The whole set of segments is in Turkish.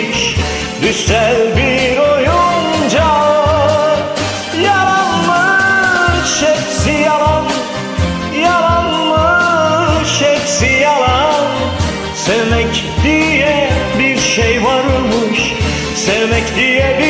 yitirmekmiş Düşsel bir oyuncağı Yalanmış hepsi yalan. Yalanmış hepsi yalan. Sevmek diye bir şey varmış. Sevmek diye bir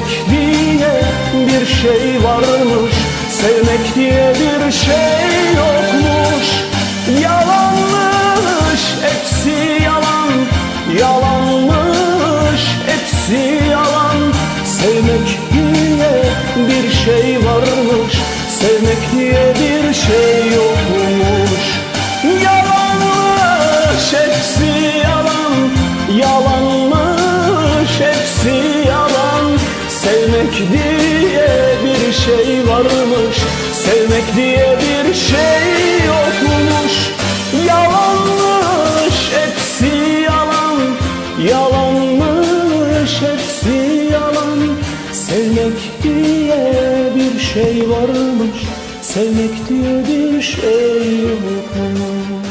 Sevmek diye bir şey varmış Sevmek diye bir şey şey varmış Sevmek diye bir şey yokmuş. Yalanmış hepsi yalan Yalanmış hepsi yalan. Sevmek diye bir şey varmış Sevmek diye bir şey yokmuş